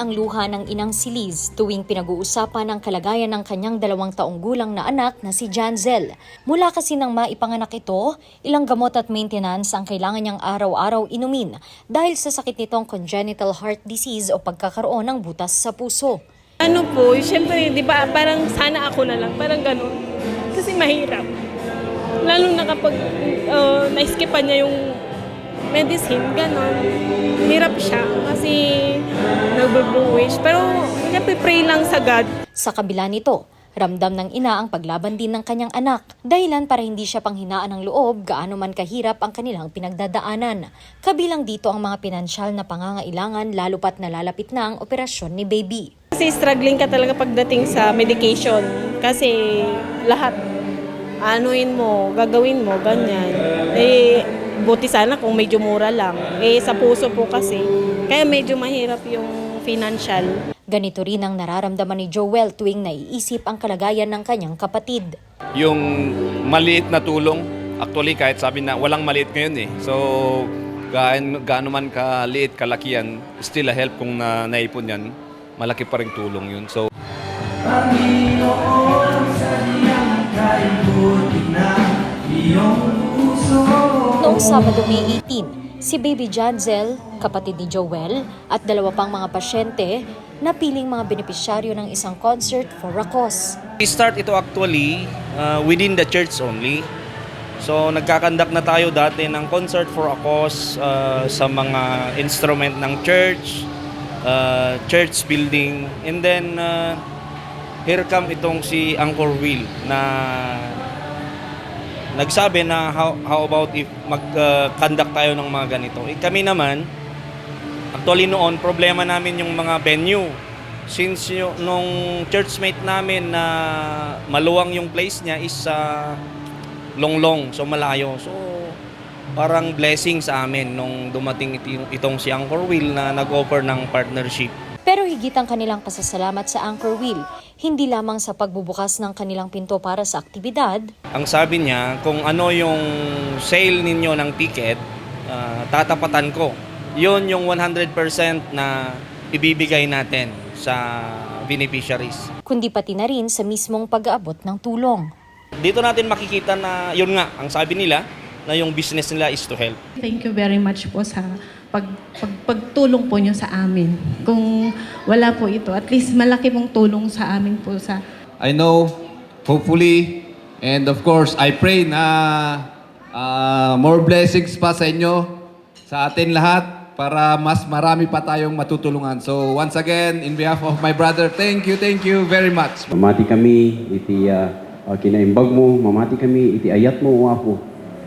ang luha ng inang si Liz tuwing pinag-uusapan ang kalagayan ng kanyang dalawang taong gulang na anak na si Janzel. Mula kasi nang maipanganak ito, ilang gamot at maintenance ang kailangan niyang araw-araw inumin dahil sa sakit nitong congenital heart disease o pagkakaroon ng butas sa puso. Ano po, syempre, di ba, parang sana ako na lang, parang ganun. Kasi mahirap. Lalo na kapag uh, naiskipan niya yung medicine, ganun. Hirap siya kasi nagbe-bluish. Pero, syempre, pray lang sa God. Sa kabila nito, ramdam ng ina ang paglaban din ng kanyang anak, dahilan para hindi siya panghinaan ng loob gaano man kahirap ang kanilang pinagdadaanan. Kabilang dito ang mga pinansyal na pangangailangan lalo pat nalalapit na ang operasyon ni baby. Kasi struggling ka talaga pagdating sa medication. Kasi lahat, anuin mo, gagawin mo, ganyan. Eh, buti sana kung medyo mura lang. Eh, sa puso po kasi. Kaya medyo mahirap yung financial. Ganito rin ang nararamdaman ni Joel tuwing naiisip ang kalagayan ng kanyang kapatid. yung maliit na tulong, actually kahit sabi na walang maliit ngayon eh. So, gaano, gaano man kaliit, kalakihan, still a help kung na, naipon yan, malaki pa rin tulong yun. So, Noong Sabado, May 18, si Baby Janzel, kapatid ni Joel, at dalawa pang mga pasyente na piling mga benepisyaryo ng isang concert for a cause. We start ito actually uh, within the church only. So nagkakandak na tayo dati ng concert for a cause uh, sa mga instrument ng church, uh, church building. And then uh, here come itong si Angkor Will na nagsabi na how, how about if mag-conduct tayo ng mga ganito. Eh, kami naman, Actually noon, problema namin yung mga venue. Since yung, nung churchmate namin na maluwang yung place niya is sa Longlong, so malayo. So parang blessing sa amin nung dumating itong, si Angkor Will na nag-offer ng partnership. Pero higit ang kanilang pasasalamat sa Anchor Wheel, hindi lamang sa pagbubukas ng kanilang pinto para sa aktibidad, Ang sabi niya, kung ano yung sale ninyo ng ticket, ah, tatapatan ko. Yun yung 100% na ibibigay natin sa beneficiaries. kundi pati na rin sa mismong pag-aabot ng tulong. Dito natin makikita na yun nga, ang sabi nila, na yung business nila is to help. Thank you very much po sa pag, pag, pagtulong po nyo sa amin. Kung wala po ito, at least malaki pong tulong sa amin po sa I know, hopefully, and of course, I pray na ah, more blessings pa sa inyo, sa atin lahat, para mas marami pa tayong matutulungan. So once again, in behalf of my brother, thank you, thank you very much. Mamati kami, iti uh, uh, kinaimbag mo, mamati kami, iti ayat mo, uapo,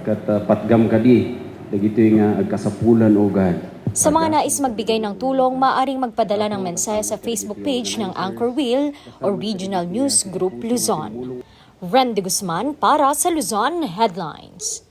kat uh, patgam kadi, dagito yung uh, agkasapulan o God. Sa mga nais magbigay ng tulong, maaaring magpadala ng mensahe sa Facebook page ng Anchor Wheel o Regional News Group Luzon. Randy Guzman para sa Luzon Headlines.